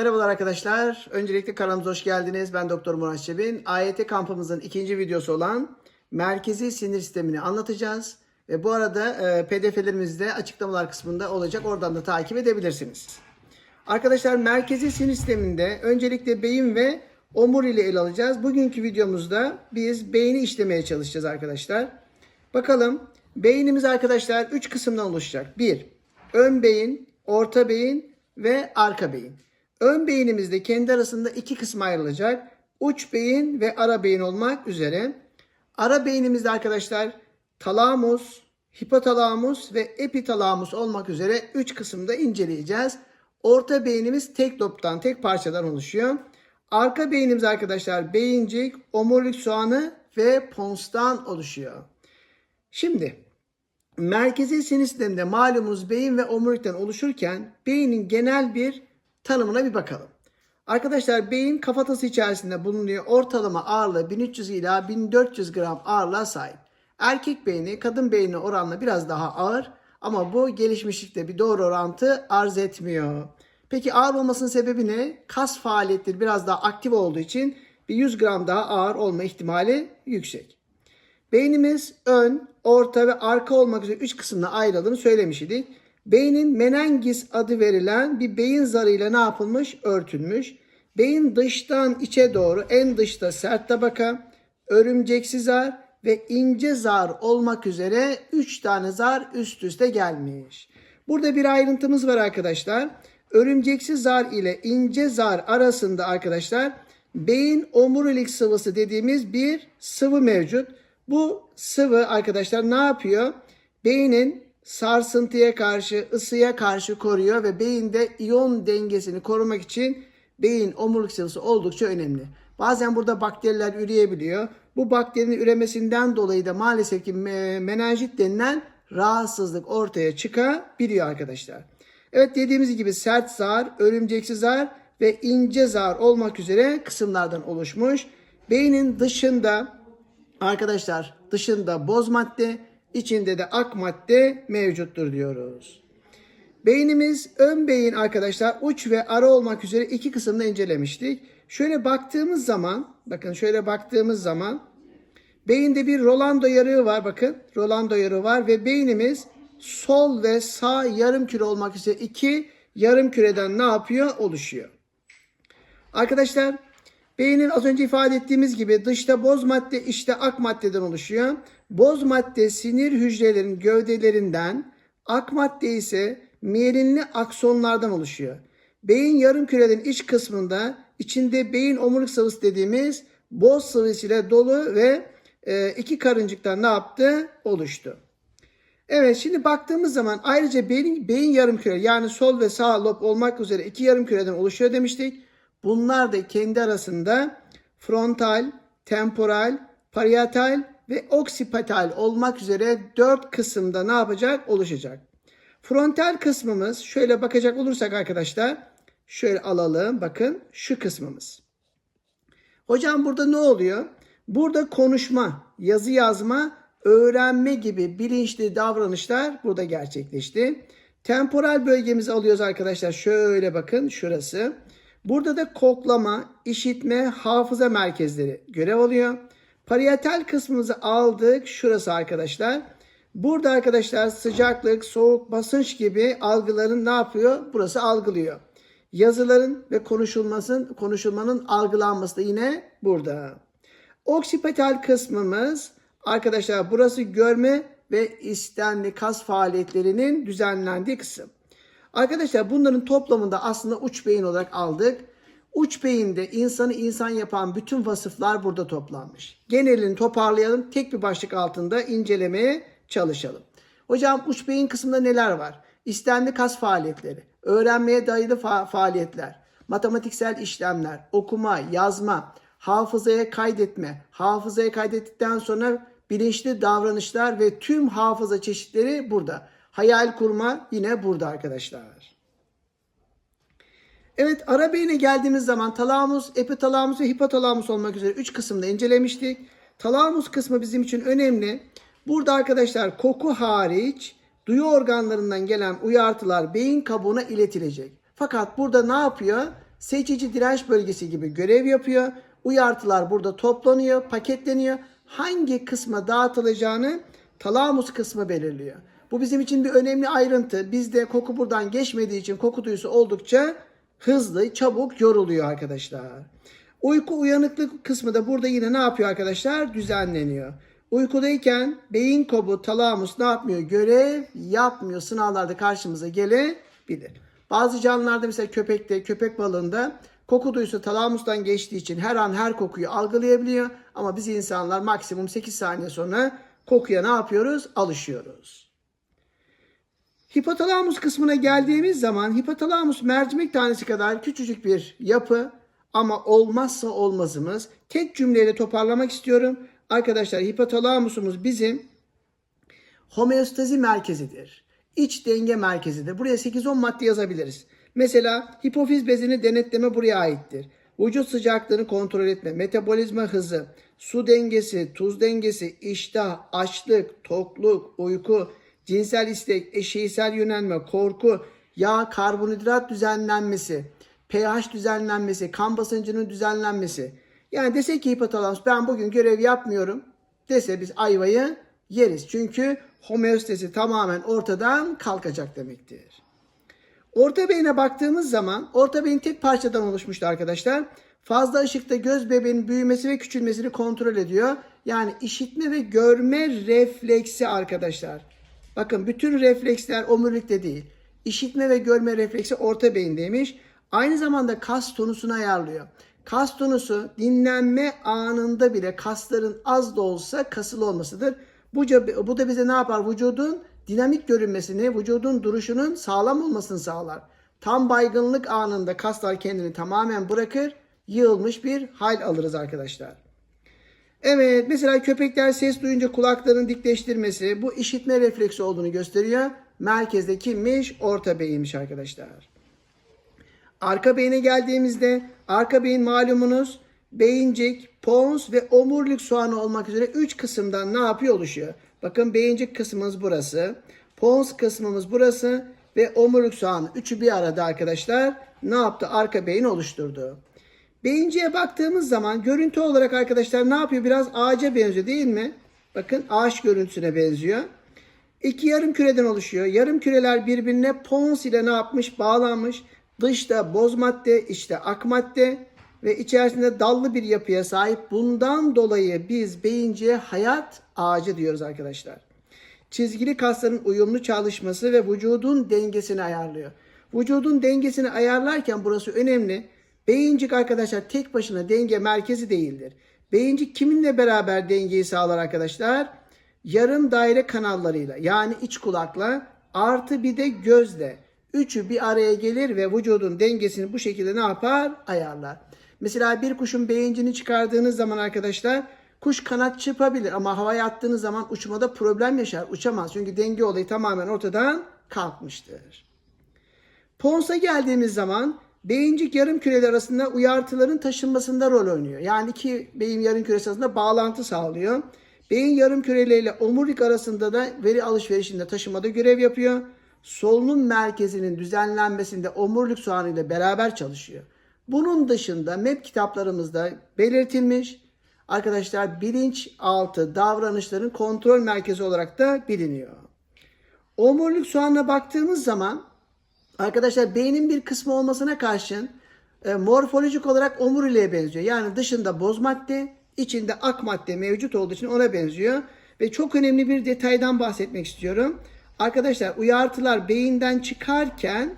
Merhabalar arkadaşlar. Öncelikle kanalımıza hoş geldiniz. Ben Doktor Murat Çebin. AYT kampımızın ikinci videosu olan merkezi sinir sistemini anlatacağız. Ve bu arada e, pdf'lerimiz de açıklamalar kısmında olacak. Oradan da takip edebilirsiniz. Arkadaşlar merkezi sinir sisteminde öncelikle beyin ve omurilik ele alacağız. Bugünkü videomuzda biz beyni işlemeye çalışacağız arkadaşlar. Bakalım beynimiz arkadaşlar 3 kısımdan oluşacak. 1. Ön beyin, orta beyin ve arka beyin. Ön beynimizde kendi arasında iki kısma ayrılacak. Uç beyin ve ara beyin olmak üzere. Ara beynimizde arkadaşlar talamus, hipotalamus ve epitalamus olmak üzere 3 kısımda inceleyeceğiz. Orta beynimiz tek lobdan, tek parçadan oluşuyor. Arka beynimiz arkadaşlar beyincik, omurilik soğanı ve ponstan oluşuyor. Şimdi merkezi sinir sisteminde malumunuz beyin ve omurilikten oluşurken beynin genel bir tanımına bir bakalım. Arkadaşlar beyin kafatası içerisinde bulunuyor. Ortalama ağırlığı 1300 ila 1400 gram ağırlığa sahip. Erkek beyni kadın beyni oranla biraz daha ağır ama bu gelişmişlikte bir doğru orantı arz etmiyor. Peki ağır olmasının sebebi ne? Kas faaliyetleri biraz daha aktif olduğu için bir 100 gram daha ağır olma ihtimali yüksek. Beynimiz ön, orta ve arka olmak üzere 3 kısımda ayrıldığını söylemiş idik. Beynin menengis adı verilen bir beyin zarıyla ne yapılmış? Örtülmüş. Beyin dıştan içe doğru en dışta sert tabaka, örümceksi zar ve ince zar olmak üzere 3 tane zar üst üste gelmiş. Burada bir ayrıntımız var arkadaşlar. Örümceksi zar ile ince zar arasında arkadaşlar beyin omurilik sıvısı dediğimiz bir sıvı mevcut. Bu sıvı arkadaşlar ne yapıyor? Beynin sarsıntıya karşı, ısıya karşı koruyor ve beyinde iyon dengesini korumak için beyin omurilik sıvısı oldukça önemli. Bazen burada bakteriler üreyebiliyor. Bu bakterinin üremesinden dolayı da maalesef ki menenjit denilen rahatsızlık ortaya çıkabiliyor arkadaşlar. Evet dediğimiz gibi sert zar, örümceksi zar ve ince zar olmak üzere kısımlardan oluşmuş. Beynin dışında arkadaşlar dışında boz madde, içinde de ak madde mevcuttur diyoruz. Beynimiz ön beyin arkadaşlar uç ve ara olmak üzere iki kısımda incelemiştik. Şöyle baktığımız zaman bakın şöyle baktığımız zaman beyinde bir Rolando yarığı var bakın Rolando yarığı var ve beynimiz sol ve sağ yarım küre olmak üzere iki yarım küreden ne yapıyor? Oluşuyor. Arkadaşlar beynin az önce ifade ettiğimiz gibi dışta boz madde içte ak maddeden oluşuyor. Boz madde sinir hücrelerin gövdelerinden, ak madde ise miyelinli aksonlardan oluşuyor. Beyin yarım kürelerin iç kısmında içinde beyin omurilik sıvısı dediğimiz boz sıvısıyla dolu ve e, iki karıncıktan ne yaptı? Oluştu. Evet şimdi baktığımız zaman ayrıca beyin, beyin yarım küre yani sol ve sağ lob olmak üzere iki yarım küreden oluşuyor demiştik. Bunlar da kendi arasında frontal, temporal, parietal ve oksipital olmak üzere dört kısımda ne yapacak? Oluşacak. Frontal kısmımız şöyle bakacak olursak arkadaşlar şöyle alalım bakın şu kısmımız. Hocam burada ne oluyor? Burada konuşma, yazı yazma, öğrenme gibi bilinçli davranışlar burada gerçekleşti. Temporal bölgemizi alıyoruz arkadaşlar. Şöyle bakın şurası. Burada da koklama, işitme, hafıza merkezleri görev alıyor. Parietal kısmımızı aldık. Şurası arkadaşlar. Burada arkadaşlar sıcaklık, soğuk, basınç gibi algıların ne yapıyor? Burası algılıyor. Yazıların ve konuşulmasının konuşulmanın algılanması da yine burada. Oksipital kısmımız arkadaşlar burası görme ve istemli kas faaliyetlerinin düzenlendiği kısım. Arkadaşlar bunların toplamında aslında uç beyin olarak aldık. Uç beyinde insanı insan yapan bütün vasıflar burada toplanmış. Genelini toparlayalım. Tek bir başlık altında incelemeye çalışalım. Hocam uç beyin kısmında neler var? İstemli kas faaliyetleri, öğrenmeye dayalı fa- faaliyetler, matematiksel işlemler, okuma, yazma, hafızaya kaydetme, hafızaya kaydettikten sonra bilinçli davranışlar ve tüm hafıza çeşitleri burada. Hayal kurma yine burada arkadaşlar. Evet ara beyine geldiğimiz zaman talamus, epitalamus ve hipotalamus olmak üzere 3 kısımda incelemiştik. Talamus kısmı bizim için önemli. Burada arkadaşlar koku hariç duyu organlarından gelen uyartılar beyin kabuğuna iletilecek. Fakat burada ne yapıyor? seçici direnç bölgesi gibi görev yapıyor. Uyartılar burada toplanıyor, paketleniyor. Hangi kısma dağıtılacağını talamus kısmı belirliyor. Bu bizim için bir önemli ayrıntı. Bizde koku buradan geçmediği için koku duyusu oldukça hızlı, çabuk yoruluyor arkadaşlar. Uyku uyanıklık kısmı da burada yine ne yapıyor arkadaşlar? Düzenleniyor. Uykudayken beyin kobu talamus ne yapmıyor? Görev yapmıyor. Sınavlarda karşımıza gelebilir. Bazı canlılarda mesela köpekte, köpek balığında koku duyusu talamustan geçtiği için her an her kokuyu algılayabiliyor. Ama biz insanlar maksimum 8 saniye sonra kokuya ne yapıyoruz? Alışıyoruz. Hipotalamus kısmına geldiğimiz zaman hipotalamus mercimek tanesi kadar küçücük bir yapı ama olmazsa olmazımız. Tek cümleyle toparlamak istiyorum. Arkadaşlar hipotalamusumuz bizim homeostazi merkezidir. İç denge merkezidir. Buraya 8-10 madde yazabiliriz. Mesela hipofiz bezini denetleme buraya aittir. Vücut sıcaklığını kontrol etme, metabolizma hızı, su dengesi, tuz dengesi, iştah, açlık, tokluk, uyku, cinsel istek, eşeğsel yönelme, korku, yağ, karbonhidrat düzenlenmesi, pH düzenlenmesi, kan basıncının düzenlenmesi. Yani desek ki hipotalamus ben bugün görev yapmıyorum dese biz ayvayı yeriz. Çünkü homeostasi tamamen ortadan kalkacak demektir. Orta beyine baktığımız zaman orta beyin tek parçadan oluşmuştu arkadaşlar. Fazla ışıkta göz bebeğinin büyümesi ve küçülmesini kontrol ediyor. Yani işitme ve görme refleksi arkadaşlar. Bakın bütün refleksler omurilikte değil. İşitme ve görme refleksi orta beyindeymiş. Aynı zamanda kas tonusunu ayarlıyor. Kas tonusu dinlenme anında bile kasların az da olsa kasılı olmasıdır. Bu, bu da bize ne yapar? Vücudun dinamik görünmesini, vücudun duruşunun sağlam olmasını sağlar. Tam baygınlık anında kaslar kendini tamamen bırakır, yığılmış bir hal alırız arkadaşlar. Evet mesela köpekler ses duyunca kulaklarını dikleştirmesi bu işitme refleksi olduğunu gösteriyor. Merkezde kimmiş? Orta beyinmiş arkadaşlar. Arka beyine geldiğimizde arka beyin malumunuz beyincik, pons ve omurilik soğanı olmak üzere 3 kısımdan ne yapıyor oluşuyor? Bakın beyincik kısmımız burası. Pons kısmımız burası ve omurilik soğanı. Üçü bir arada arkadaşlar ne yaptı? Arka beyin oluşturdu. Beyinciye baktığımız zaman görüntü olarak arkadaşlar ne yapıyor? Biraz ağaca benziyor değil mi? Bakın ağaç görüntüsüne benziyor. İki yarım küreden oluşuyor. Yarım küreler birbirine pons ile ne yapmış? Bağlanmış. Dışta boz madde, içte ak madde ve içerisinde dallı bir yapıya sahip. Bundan dolayı biz beyinciye hayat ağacı diyoruz arkadaşlar. Çizgili kasların uyumlu çalışması ve vücudun dengesini ayarlıyor. Vücudun dengesini ayarlarken burası önemli. Beyincik arkadaşlar tek başına denge merkezi değildir. Beyincik kiminle beraber dengeyi sağlar arkadaşlar? Yarım daire kanallarıyla yani iç kulakla artı bir de gözle. Üçü bir araya gelir ve vücudun dengesini bu şekilde ne yapar? Ayarlar. Mesela bir kuşun beyincini çıkardığınız zaman arkadaşlar kuş kanat çırpabilir ama havaya attığınız zaman uçmada problem yaşar. Uçamaz çünkü denge olayı tamamen ortadan kalkmıştır. Ponsa geldiğimiz zaman beyincik yarım küreler arasında uyartıların taşınmasında rol oynuyor. Yani iki beyin yarım küresi arasında bağlantı sağlıyor. Beyin yarım küreleriyle omurilik arasında da veri alışverişinde taşımada görev yapıyor. Solunum merkezinin düzenlenmesinde omurilik soğanı ile beraber çalışıyor. Bunun dışında MEP kitaplarımızda belirtilmiş arkadaşlar bilinçaltı davranışların kontrol merkezi olarak da biliniyor. Omurilik soğanına baktığımız zaman arkadaşlar beynin bir kısmı olmasına karşın e, morfolojik olarak omuriliğe benziyor. Yani dışında boz madde, içinde ak madde mevcut olduğu için ona benziyor. Ve çok önemli bir detaydan bahsetmek istiyorum. Arkadaşlar uyartılar beyinden çıkarken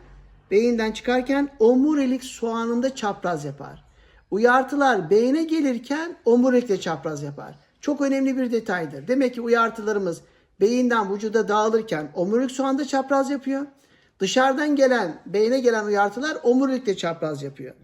beyinden çıkarken omurilik soğanında çapraz yapar. Uyartılar beyne gelirken omurilik de çapraz yapar. Çok önemli bir detaydır. Demek ki uyartılarımız beyinden vücuda dağılırken omurilik soğanda çapraz yapıyor. Dışarıdan gelen, beyne gelen uyartılar omurilik de çapraz yapıyor.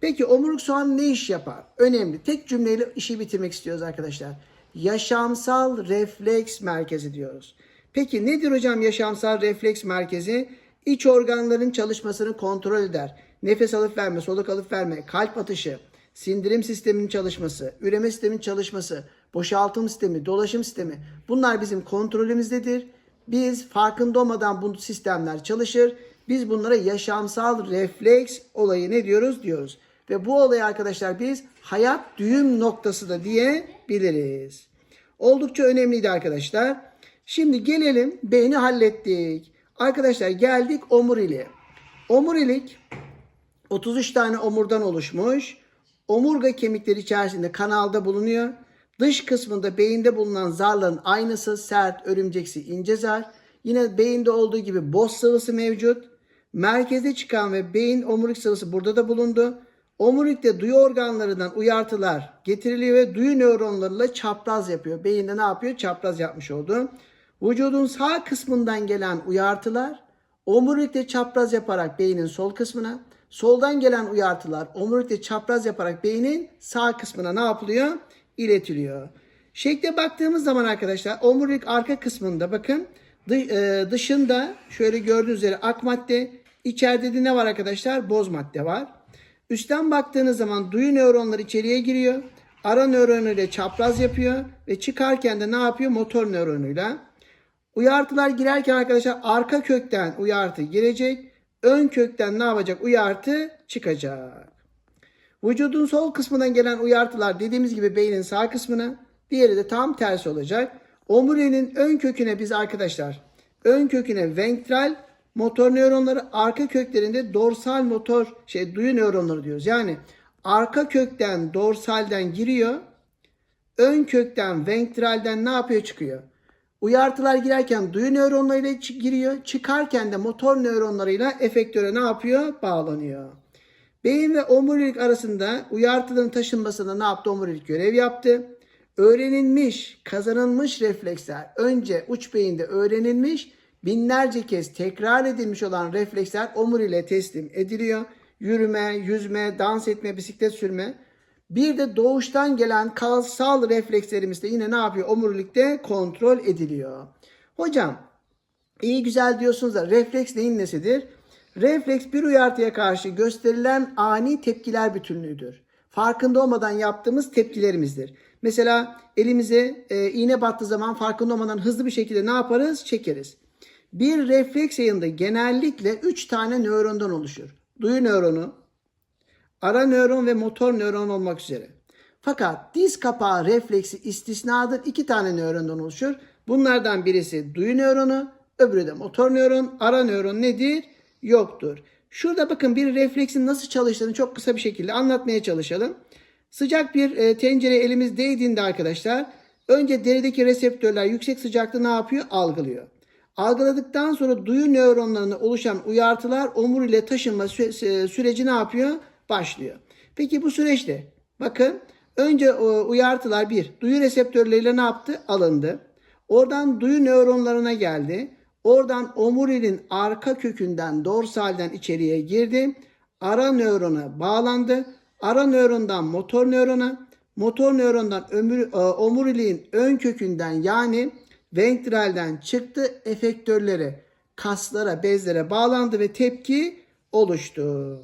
Peki omurilik soğan ne iş yapar? Önemli. Tek cümleyle işi bitirmek istiyoruz arkadaşlar. Yaşamsal refleks merkezi diyoruz. Peki nedir hocam yaşamsal refleks merkezi? İç organların çalışmasını kontrol eder. Nefes alıp verme, soluk alıp verme, kalp atışı, sindirim sisteminin çalışması, üreme sisteminin çalışması, boşaltım sistemi, dolaşım sistemi bunlar bizim kontrolümüzdedir. Biz farkında olmadan bu sistemler çalışır. Biz bunlara yaşamsal refleks olayı ne diyoruz diyoruz. Ve bu olayı arkadaşlar biz hayat düğüm noktası da diyebiliriz. Oldukça önemliydi arkadaşlar. Şimdi gelelim beyni hallettik. Arkadaşlar geldik omuriliğe. Omurilik 33 tane omurdan oluşmuş. Omurga kemikleri içerisinde kanalda bulunuyor. Dış kısmında beyinde bulunan zarların aynısı sert, örümceksi, ince zar. Yine beyinde olduğu gibi boz sıvısı mevcut. Merkeze çıkan ve beyin omurilik sıvısı burada da bulundu. Omurilikte duyu organlarından uyartılar getiriliyor ve duyu nöronlarıyla çapraz yapıyor. Beyinde ne yapıyor? Çapraz yapmış oldu. Vücudun sağ kısmından gelen uyartılar omurilikte çapraz yaparak beynin sol kısmına, soldan gelen uyartılar omurilikte çapraz yaparak beynin sağ kısmına ne yapılıyor? İletiliyor. Şekle baktığımız zaman arkadaşlar omurilik arka kısmında bakın e, dışında şöyle gördüğünüz üzere ak madde, içeride de ne var arkadaşlar? Boz madde var. Üstten baktığınız zaman duyu nöronları içeriye giriyor. Ara nöronuyla çapraz yapıyor ve çıkarken de ne yapıyor? Motor nöronuyla. Uyartılar girerken arkadaşlar arka kökten uyartı girecek. Ön kökten ne yapacak? Uyartı çıkacak. Vücudun sol kısmından gelen uyartılar dediğimiz gibi beynin sağ kısmına, diğeri de tam tersi olacak. Omuriliğin ön köküne biz arkadaşlar, ön köküne ventral motor nöronları, arka köklerinde dorsal motor şey duyu nöronları diyoruz. Yani arka kökten dorsalden giriyor, ön kökten ventralden ne yapıyor çıkıyor? Uyartılar girerken duyu nöronlarıyla giriyor. Çıkarken de motor nöronlarıyla efektöre ne yapıyor? Bağlanıyor. Beyin ve omurilik arasında uyartıların taşınmasında ne yaptı? Omurilik görev yaptı. Öğrenilmiş, kazanılmış refleksler önce uç beyinde öğrenilmiş, binlerce kez tekrar edilmiş olan refleksler omuriliğe teslim ediliyor. Yürüme, yüzme, dans etme, bisiklet sürme. Bir de doğuştan gelen kalsal reflekslerimiz de yine ne yapıyor? Omurilikte kontrol ediliyor. Hocam iyi güzel diyorsunuz da refleks neyin nesidir? Refleks bir uyartıya karşı gösterilen ani tepkiler bütünlüğüdür. Farkında olmadan yaptığımız tepkilerimizdir. Mesela elimize e, iğne battığı zaman farkında olmadan hızlı bir şekilde ne yaparız? Çekeriz. Bir refleks yayında genellikle 3 tane nörondan oluşur. Duyu nöronu, ara nöron ve motor nöron olmak üzere. Fakat diz kapağı refleksi istisnadır. İki tane nörondan oluşur. Bunlardan birisi duyu nöronu, öbürü de motor nöron. Ara nöron nedir? Yoktur. Şurada bakın bir refleksin nasıl çalıştığını çok kısa bir şekilde anlatmaya çalışalım. Sıcak bir e, tencereye elimiz değdiğinde arkadaşlar önce derideki reseptörler yüksek sıcaklığı ne yapıyor? Algılıyor. Algıladıktan sonra duyu nöronlarına oluşan uyartılar omuriyle taşınma sü- e, süreci ne yapıyor? Başlıyor. Peki bu süreçte bakın önce e, uyartılar bir duyu reseptörleriyle ne yaptı? Alındı. Oradan duyu nöronlarına geldi. Oradan omuriliğin arka kökünden dorsalden içeriye girdi. Ara nörona bağlandı. Ara nörondan motor nörona, motor nörondan ömür, e, omuriliğin ön kökünden yani ventralden çıktı efektörlere, kaslara, bezlere bağlandı ve tepki oluştu.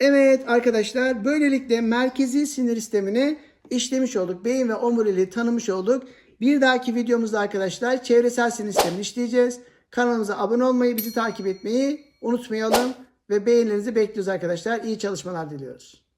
Evet arkadaşlar böylelikle merkezi sinir sistemini işlemiş olduk. Beyin ve omuriliği tanımış olduk. Bir dahaki videomuzda arkadaşlar çevresel sinir sistemini işleyeceğiz. Kanalımıza abone olmayı, bizi takip etmeyi unutmayalım. Ve beğenilerinizi bekliyoruz arkadaşlar. İyi çalışmalar diliyoruz.